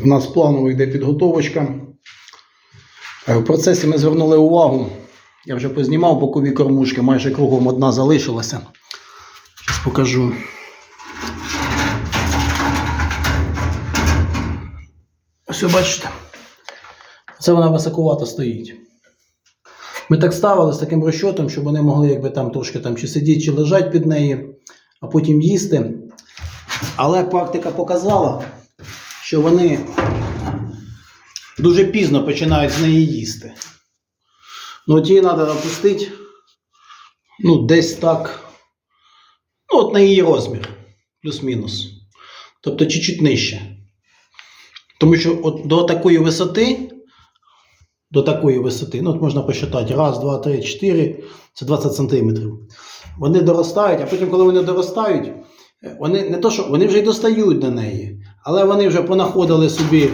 У нас планово йде підготовочка. Е, В процесі ми звернули увагу. Я вже познімав бокові кормушки, майже кругом одна залишилася. Зараз покажу. Ось бачите. Це вона високувато стоїть. Ми так ставили з таким розчотом, щоб вони могли якби там трошки там чи сидіти, чи лежати під неї, а потім їсти. Але практика показала, що вони дуже пізно починають з неї їсти. Ну, от її треба опустити ну, десь так. Ну, от на її розмір, плюс-мінус. Тобто чуть-чуть нижче. Тому що от до такої висоти, до такої висоти, ну от можна посчитати, раз, два, три, чотири, це 20 сантиметрів. Вони доростають, а потім, коли вони доростають, вони не то, що вони вже й достають до неї, але вони вже понаходили собі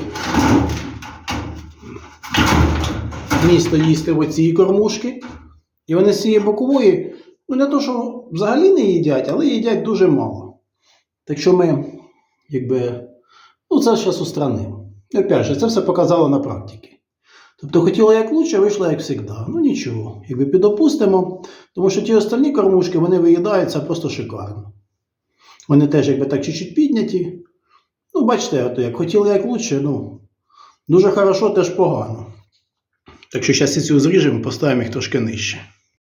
місто їсти в оцій кормушки, і вони з цієї бокової, ну не то, що взагалі не їдять, але їдять дуже мало. Так що ми, якби, ну це зараз устранимо. І опять же, це все показало на практиці. Тобто хотіло як лучше, вийшло як завжди. Ну нічого, якби підопустимо, тому що ті остальні кормушки вони виїдаються просто шикарно. Вони теж якби так чуть-чуть підняті. Ну, бачите, от як хотіли як лучше, ну дуже хорошо, теж погано. Так що зараз цю зріжемо, поставимо їх трошки нижче.